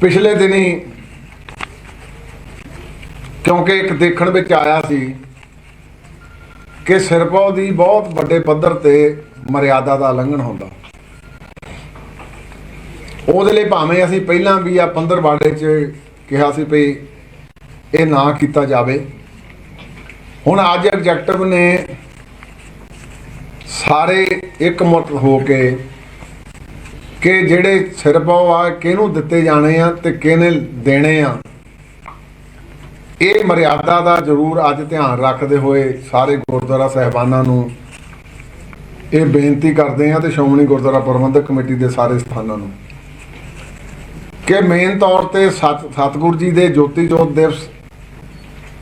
ਪਿਛਲੇ ਦਿਨੀ ਕਿਉਂਕਿ ਇੱਕ ਦੇਖਣ ਵਿੱਚ ਆਇਆ ਸੀ ਕਿ ਸਿਰਪੋ ਦੀ ਬਹੁਤ ਵੱਡੇ ਪੱਧਰ ਤੇ ਮਰਿਆਦਾ ਦਾ ਉਲੰਘਣ ਹੁੰਦਾ। ਉਹਦੇ ਲਈ ਭਾਵੇਂ ਅਸੀਂ ਪਹਿਲਾਂ ਵੀ ਆ ਪੰਦਰਵਾੜੇ 'ਚ ਕਿਹਾ ਸੀ ਵੀ ਇਹ ਨਾ ਕੀਤਾ ਜਾਵੇ। ਹੁਣ ਅੱਜ ਐਗਜੈਕਟਿਵ ਨੇ ਸਾਰੇ ਇੱਕ ਇਕਮੁੱਠ ਹੋ ਕੇ ਕਿ ਜਿਹੜੇ ਸਿਰਪਾਉ ਆ, ਕਿਹਨੂੰ ਦਿੱਤੇ ਜਾਣੇ ਆ ਤੇ ਕਿਹਨੇ ਦੇਣੇ ਆ। ਇਹ ਮਰਿਆਦਾ ਦਾ ਜ਼ਰੂਰ ਅੱਜ ਧਿਆਨ ਰੱਖਦੇ ਹੋਏ ਸਾਰੇ ਗੁਰਦੁਆਰਾ ਸਹਿਬਾਨਾਂ ਨੂੰ ਇਹ ਬੇਨਤੀ ਕਰਦੇ ਆ ਤੇ ਸ਼੍ਰੋਮਣੀ ਗੁਰਦੁਆਰਾ ਪ੍ਰਬੰਧਕ ਕਮੇਟੀ ਦੇ ਸਾਰੇ ਸਥਾਨਾਂ ਨੂੰ ਕਿ ਮੇਨ ਤੌਰ ਤੇ ਸਤ, ਸਤਿਗੁਰੂ ਜੀ ਦੇ ਜੋਤੀ ਜੋਤ ਦਿਵਸ,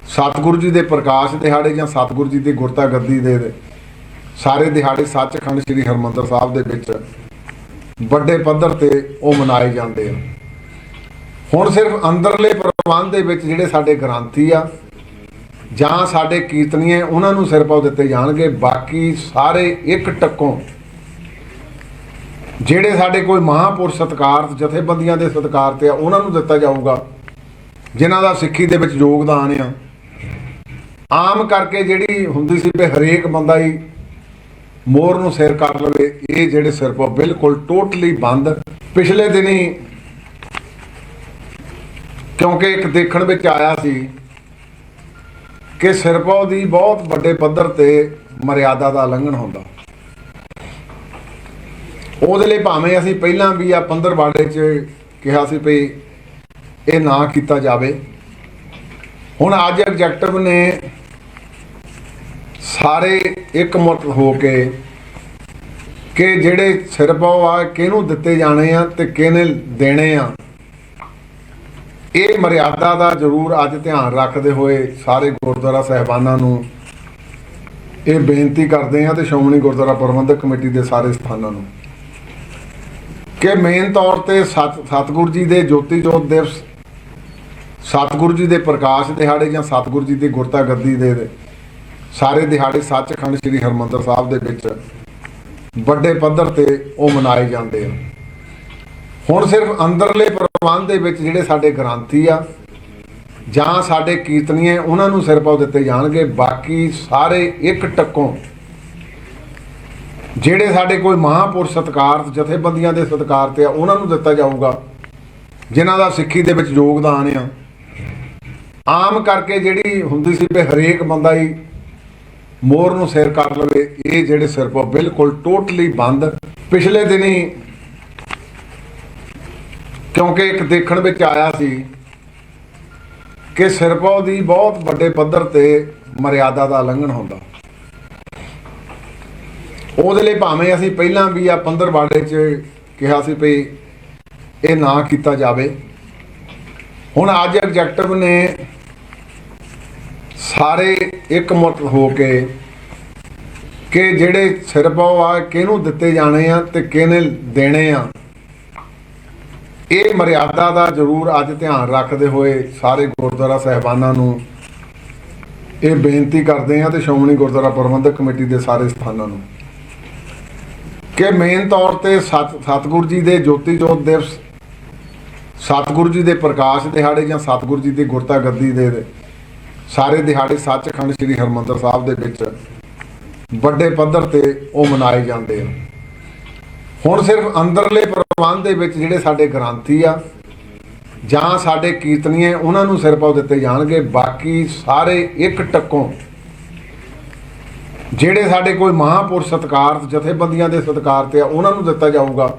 ਸਤਿਗੁਰੂ ਜੀ ਦੇ ਪ੍ਰਕਾਸ਼ ਦਿਹਾੜੇ ਜਾਂ ਸਤਿਗੁਰੂ ਜੀ ਦੀ ਗੁਰਤਾ ਗੱਦੀ ਦੇ ਦੇ ਸਾਰੇ ਦਿਹਾੜੇ ਸੱਚਖੰਡ ਸ੍ਰੀ ਹਰਮੰਦਰ ਸਾਹਿਬ ਦੇ ਵਿੱਚ ਵੱਡੇ ਪੱਧਰ ਤੇ ਉਹ ਮਨਾਏ ਜਾਂਦੇ ਆ। ਹੁਣ ਸਿਰਫ ਅੰਦਰਲੇ ਪ੍ਰਬੰਧ ਦੇ ਵਿੱਚ ਜਿਹੜੇ ਸਾਡੇ ਗ੍ਰੰਥੀ ਆ, ਜਾਂ ਸਾਡੇ ਕੀਰਤਨੀਏ, ਉਹਨਾਂ ਨੂੰ ਸਿਰਪਾਉ ਦਿੱਤੇ ਜਾਣਗੇ। ਬਾਕੀ ਸਾਰੇ ਇੱਕ ਟੱਕੋਂ ਜਿਹੜੇ ਸਾਡੇ ਕੋਈ ਮਹਾਪੁਰਸ਼ ਸਤਕਾਰ, ਜਥੇਬੰਦੀਆਂ ਦੇ ਸਤਕਾਰ ਤੇ ਆ, ਉਹਨਾਂ ਨੂੰ ਦਿੱਤਾ ਜਾਊਗਾ, ਜਿਨ੍ਹਾਂ ਦਾ ਸਿੱਖੀ ਦੇ ਵਿੱਚ ਯੋਗਦਾਨ ਆ। ਆਮ ਕਰਕੇ ਜਿਹੜੀ ਹੁੰਦੀ ਸੀ ਵੀ ਹਰੇਕ ਬੰਦਾ ਹੀ ਮੋਰ ਨੂੰ ਸਿਰ ਕਰ ਲਵੇ, ਇਹ ਜਿਹੜੇ ਸਿਰਪੋ ਬਿਲਕੁਲ ਟੋਟਲੀ ਬੰਦ। ਪਿਛਲੇ ਦਿਨੀ ਕਿਉਂਕਿ ਇੱਕ ਦੇਖਣ ਵਿੱਚ ਆਇਆ ਸੀ ਕਿ ਸਿਰਪੋ ਦੀ ਬਹੁਤ ਵੱਡੇ ਪੱਧਰ ਤੇ ਮਰਿਆਦਾ ਦਾ ਉਲੰਘਣ ਹੁੰਦਾ। ਉਹਦੇ ਲਈ ਭਾਵੇਂ ਅਸੀਂ ਪਹਿਲਾਂ ਵੀ ਆ ਪੰਦਰਵਾੜੇ 'ਚ ਕਿਹਾ ਸੀ ਵੀ ਇਹ ਨਾ ਕੀਤਾ ਜਾਵੇ। ਹੁਣ ਅੱਜ ਐਗਜੈਕਟਿਵ ਨੇ ਸਾਰੇ ਇਕਮੁੱਠ ਹੋ ਕੇ ਕਿ ਜਿਹੜੇ ਸਿਰਪਾਉ ਆ, ਕਿਹਨੂੰ ਦਿੱਤੇ ਜਾਣੇ ਆ ਤੇ ਕਿਹਨੇ ਦੇਣੇ ਆ, ਇਹ ਮਰਿਆਦਾ ਦਾ ਜ਼ਰੂਰ ਅੱਜ ਧਿਆਨ ਰੱਖਦੇ ਹੋਏ ਸਾਰੇ ਗੁਰਦੁਆਰਾ ਸਹਿਬਾਨਾਂ ਨੂੰ ਇਹ ਬੇਨਤੀ ਕਰਦੇ ਆ ਤੇ ਸ਼੍ਰੋਮਣੀ ਗੁਰਦੁਆਰਾ ਪ੍ਰਬੰਧਕ ਕਮੇਟੀ ਦੇ ਸਾਰੇ ਸਥਾਨਾਂ ਨੂੰ ਕਿ ਮੇਨ ਤੌਰ ਤੇ ਸਤ, ਸਤਿਗੁਰੂ ਜੀ ਦੇ ਜੋਤੀ ਜੋਤ ਦਿਵਸ, ਸਤਿਗੁਰੂ ਜੀ ਦੇ ਪ੍ਰਕਾਸ਼ ਦਿਹਾੜੇ ਜਾਂ ਸਤਿਗੁਰੂ ਜੀ ਦੀ ਗੁਰਤਾ ਗੱਦੀ ਦੇ ਸਾਰੇ ਦਿਹਾੜੇ ਸੱਚਖੰਡ ਸ੍ਰੀ ਹਰਮੰਦਰ ਸਾਹਿਬ ਦੇ ਵਿੱਚ ਵੱਡੇ ਪੱਧਰ ਤੇ ਉਹ ਮਨਾਏ ਜਾਂਦੇ ਆ ਹੁਣ ਸਿਰਫ ਅੰਦਰਲੇ ਪ੍ਰਬੰਧ ਦੇ ਵਿੱਚ ਜਿਹੜੇ ਸਾਡੇ ਗ੍ਰੰਥੀ ਆ, ਜਾਂ ਸਾਡੇ ਕੀਰਤਨੀਏ, ਉਹਨਾਂ ਨੂੰ ਸਿਰਪਾਉ ਦਿੱਤੇ ਜਾਣਗੇ। ਬਾਕੀ ਸਾਰੇ ਇੱਕ ਟੱਕੋਂ ਜਿਹੜੇ ਸਾਡੇ ਕੋਈ ਮਹਾਪੁਰਸ਼ ਸਤਕਾਰ, ਜਥੇਬੰਦੀਆਂ ਦੇ ਸਤਕਾਰ ਤੇ ਆ, ਉਹਨਾਂ ਨੂੰ ਦਿੱਤਾ ਜਾਊਗਾ, ਜਿਨ੍ਹਾਂ ਦਾ ਸਿੱਖੀ ਦੇ ਵਿੱਚ ਯੋਗਦਾਨ ਆ। ਆਮ ਕਰਕੇ ਜਿਹੜੀ ਹੁੰਦੀ ਸੀ ਵੀ ਹਰੇਕ ਬੰਦਾ ਹੀ ਮੋਰ ਨੂੰ ਸਿਰ ਕਰ ਲਵੇ, ਇਹ ਜਿਹੜੇ ਸਿਰਪੋ ਬਿਲਕੁਲ ਟੋਟਲੀ ਬੰਦ। ਪਿਛਲੇ ਦਿਨੀ ਕਿਉਂਕਿ ਇੱਕ ਦੇਖਣ ਵਿੱਚ ਆਇਆ ਸੀ ਕਿ ਸਿਰਪੋ ਦੀ ਬਹੁਤ ਵੱਡੇ ਪੱਧਰ ਤੇ ਮਰਿਆਦਾ ਦਾ ਉਲੰਘਣ ਹੁੰਦਾ। ਉਹਦੇ ਲਈ ਭਾਵੇਂ ਅਸੀਂ ਪਹਿਲਾਂ ਵੀ ਆ ਪੰਦਰਵਾੜੇ 'ਚ ਕਿਹਾ ਸੀ ਵੀ ਇਹ ਨਾ ਕੀਤਾ ਜਾਵੇ। ਹੁਣ ਅੱਜ ਐਗਜੈਕਟਿਵ ਨੇ ਸਾਰੇ ਇਕਮੁੱਠ ਹੋ ਕੇ ਕਿ ਜਿਹੜੇ ਸਿਰਪਾਉ ਆ, ਕਿਹਨੂੰ ਦਿੱਤੇ ਜਾਣੇ ਆ ਤੇ ਕਿਹਨੇ ਦੇਣੇ ਆ, ਇਹ ਮਰਿਆਦਾ ਦਾ ਜ਼ਰੂਰ ਅੱਜ ਧਿਆਨ ਰੱਖਦੇ ਹੋਏ ਸਾਰੇ ਗੁਰਦੁਆਰਾ ਸਹਿਬਾਨਾਂ ਨੂੰ ਇਹ ਬੇਨਤੀ ਕਰਦੇ ਆ ਤੇ ਸ਼੍ਰੋਮਣੀ ਗੁਰਦੁਆਰਾ ਪ੍ਰਬੰਧਕ ਕਮੇਟੀ ਦੇ ਸਾਰੇ ਸਥਾਨਾਂ ਨੂੰ ਕਿ ਮੇਨ ਤੌਰ ਤੇ ਸਤ, ਸਤਿਗੁਰੂ ਜੀ ਦੇ ਜੋਤੀ ਜੋਤ ਦਿਵਸ, ਸਤਿਗੁਰੂ ਜੀ ਦੇ ਪ੍ਰਕਾਸ਼ ਦਿਹਾੜੇ ਜਾਂ ਸਤਿਗੁਰੂ ਜੀ ਦੀ ਗੁਰਤਾ ਗੱਦੀ ਦੇ ਸਾਰੇ ਦਿਹਾੜੇ ਸੱਚਖੰਡ ਸ੍ਰੀ ਹਰਮੰਦਰ ਸਾਹਿਬ ਦੇ ਵਿੱਚ ਵੱਡੇ ਪੱਧਰ ਤੇ ਉਹ ਮਨਾਏ ਜਾਂਦੇ ਆ। ਹੁਣ ਸਿਰਫ ਅੰਦਰਲੇ ਪ੍ਰਬੰਧ ਦੇ ਵਿੱਚ ਜਿਹੜੇ ਸਾਡੇ ਗ੍ਰੰਥੀ ਆ, ਜਾਂ ਸਾਡੇ ਕੀਰਤਨੀਏ, ਉਹਨਾਂ ਨੂੰ ਸਿਰਪਾਉ ਦਿੱਤੇ ਜਾਣਗੇ। ਬਾਕੀ ਸਾਰੇ ਇੱਕ ਟੱਕੋਂ ਜਿਹੜੇ ਸਾਡੇ ਕੋਈ ਮਹਾਪੁਰਸ਼ ਸਤਕਾਰ, ਜਥੇਬੰਦੀਆਂ ਦੇ ਸਤਕਾਰ ਤੇ ਆ, ਉਹਨਾਂ ਨੂੰ ਦਿੱਤਾ ਜਾਊਗਾ,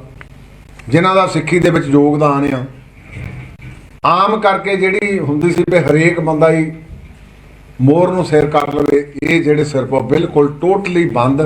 ਜਿਨ੍ਹਾਂ ਦਾ ਸਿੱਖੀ ਦੇ ਵਿੱਚ ਯੋਗਦਾਨ ਆ। ਆਮ ਕਰਕੇ ਜਿਹੜੀ ਹੁੰਦੀ ਸੀ ਵੀ ਹਰੇਕ ਬੰਦਾ ਹੀ ਮੋਰ ਨੂੰ ਸਿਰ ਕਰ ਲਵੇ ਇਹ ਜਿਹੜੇ ਸਿਰਪੋ ਬਿਲਕੁਲ ਟੋਟਲੀ ਬੰਦ